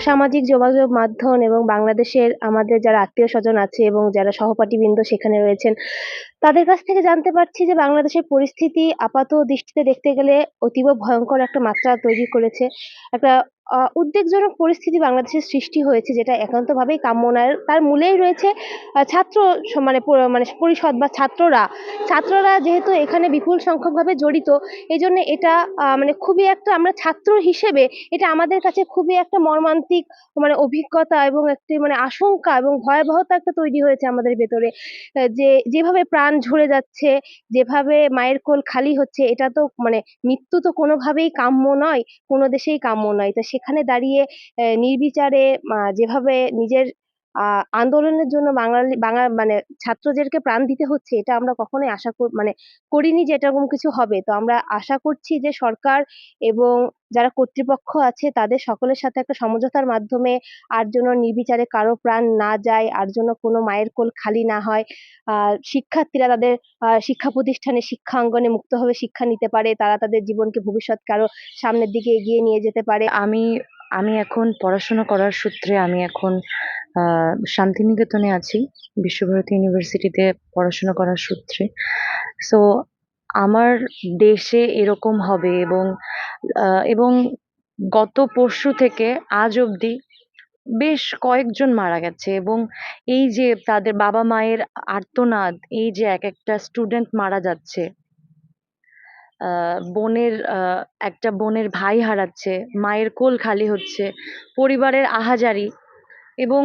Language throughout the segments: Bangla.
সামাজিক যোগাযোগ মাধ্যম এবং বাংলাদেশের আমাদের যারা আত্মীয় স্বজন আছে এবং যারা সহপাঠীবৃন্দ সেখানে রয়েছেন, তাদের কাছ থেকে জানতে পারছি যে বাংলাদেশের পরিস্থিতি আপাত দৃষ্টিতে দেখতে গেলে অতীব ভয়ঙ্কর একটা মাত্রা তৈরি করেছে। একটা উদ্বেগজনক পরিস্থিতি বাংলাদেশের সৃষ্টি হয়েছে যেটা একান্তভাবেই কাম্য নয়। তার মূলেই রয়েছে ছাত্র মানে মানে পরিষদ বা ছাত্ররা। ছাত্ররা যেহেতু এখানে বিপুল সংখ্যকভাবে জড়িত, এজন্য এটা মানে খুবই একটা আমরা ছাত্র হিসেবে এটা আমাদের কাছে খুবই একটা মর্মান্তিক মানে অভিজ্ঞতা এবং একটি মানে আশঙ্কা এবং ভয়াবহতা একটা তৈরি হয়েছে আমাদের ভেতরে। যে যেভাবে প্রাণ ঝরে যাচ্ছে, যেভাবে মায়ের কোল খালি হচ্ছে এটা তো মানে মৃত্যু তো কোনোভাবেই কাম্য নয়, কোনো দেশেই কাম্য নয়। তো সেখানে দাঁড়িয়ে নির্বিচারে যেভাবে নিজের আন্দোলনের জন্য বাঙালি বাঙা মানে ছাত্রদেরকে প্রাণ দিতে হচ্ছে এটা আমরা কখনোই আশা মানে করিনি যে এরকম কিছু হবে। তো আমরা আশা করছি যে সরকার এবং যারা কর্তৃপক্ষ আছে তাদের সকলের সাথে একটা সমঝোতার মাধ্যমে আর যেন নির্বিচারে কারও প্রাণ না যায়, আর যেন কোনো মায়ের কোল খালি না হয়। শিক্ষার্থীরা তাদের শিক্ষা প্রতিষ্ঠানে শিক্ষাঙ্গনে মুক্তভাবে শিক্ষা নিতে পারে। তারা তাদের জীবনকে ভবিষ্যৎকে আরও সামনের দিকে এগিয়ে নিয়ে যেতে পারে। আমি আমি এখন পড়াশোনা করার সূত্রে আমি এখন শান্তিনিকেতনে আছি। বিশ্বভারতী ইউনিভার্সিটিতে পড়াশোনা করার সূত্রে। সো আমার দেশে এরকম হবে এবং এবং গত পরশু থেকে আজ অবধি বেশ কয়েকজন মারা গেছে এবং এই যে তাদের বাবা-মায়ের আর্তনাদ, এই যে এক একটা স্টুডেন্ট মারা যাচ্ছে। বোনের একটা বোনের ভাই হারাচ্ছে, মায়ের কোল খালি হচ্ছে, পরিবারের আহাজারি এবং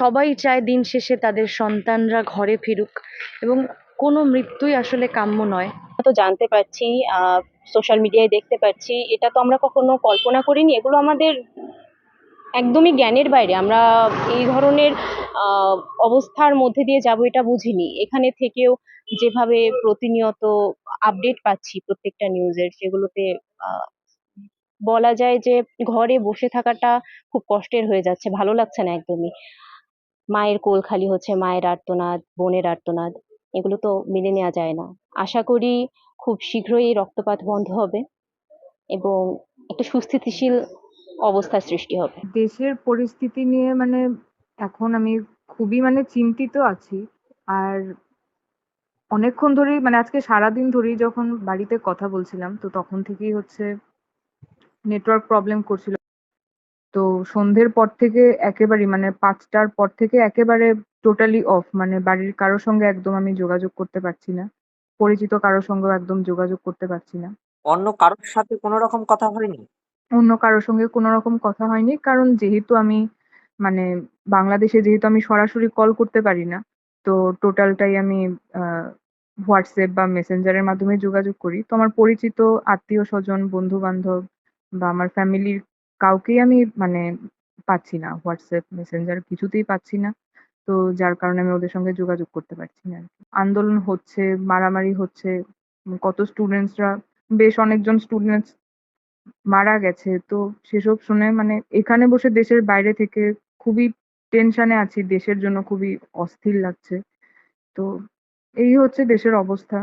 সবাই চায় দিন শেষে তাদের সন্তানরা ঘরে ফিরুক এবং কোনো মৃত্যুই আসলে কাম্য নয়। তো জানতে পারছি, সোশ্যাল মিডিয়ায় দেখতে পাচ্ছি। এটা তো আমরা কখনো কল্পনা করিনি। এগুলো আমাদের একদমই জ্ঞানের বাইরে। আমরা এই ধরনের অবস্থার মধ্যে দিয়ে যাব এটা বুঝিনি। এখানে থেকেও যেভাবে প্রতিনিয়ত আপডেট পাচ্ছি প্রত্যেকটা নিউজের সেগুলোতে বলা যায় যে ঘরে বসে থাকাটা খুব কষ্টের হয়ে যাচ্ছে। ভালো লাগছে না একদমই। মায়ের কোল খালি হচ্ছে, মায়ের আর্তনাদ, বোনের আর্তনাদ। এগুলো তো মেনে নেওয়া যায় না। আশা করি খুব শীঘ্রই রক্তপাত বন্ধ হবে এবং একটা সুস্থিতিশীল অবস্থার সৃষ্টি হবে। দেশের পরিস্থিতি নিয়ে মানে এখন আমি খুবই মানে চিন্তিত আছি। আর অনেকক্ষণ ধরেই মানে আজকে সারাদিন ধরেই যখন বাড়িতে কথা বলছিলাম, তো তখন থেকেই হচ্ছে নেটওয়ার্ক প্রবলেম করছিল। তো সন্ধ্যের পর থেকে একেবারেই মানে পাঁচটার পর থেকে একেবারে টোটালি অফ। মানে বাড়ির কারও সঙ্গে একদম আমি যোগাযোগ করতে পারছি না। পরিচিত কারও সঙ্গেও একদম যোগাযোগ করতে পারছি না। অন্য কারোর সাথে কোনো রকম কথা হয়নি? অন্য কারও সঙ্গে কোনো রকম কথা হয়নি। কারণ যেহেতু আমি মানে বাংলাদেশে যেহেতু আমি সরাসরি কল করতে পারি না, তো টোটালটাই আমি WhatsApp বা মেসেঞ্জারের মাধ্যমে যোগাযোগ করি। তো আমার পরিচিত আত্মীয়স্বজন, বন্ধু-বান্ধব বা আমার ফ্যামিলির কাউকেই আমি মানে পাচ্ছি না। WhatsApp, Messenger কিছুতেই পাচ্ছি না। তো যার কারণে আমি ওদের সঙ্গে যোগাযোগ করতে পারছি না। আন্দোলন হচ্ছে, মারামারি হচ্ছে। কত স্টুডেন্টসরা বেশ অনেকজন স্টুডেন্টস মারা গেছে। তো সেসব শুনে মানে এখানে বসে দেশের বাইরে থেকে খুবই টেনশনে আছি। দেশের জন্য খুবই অস্থির লাগছে। তো এই হচ্ছে দেশের অবস্থা।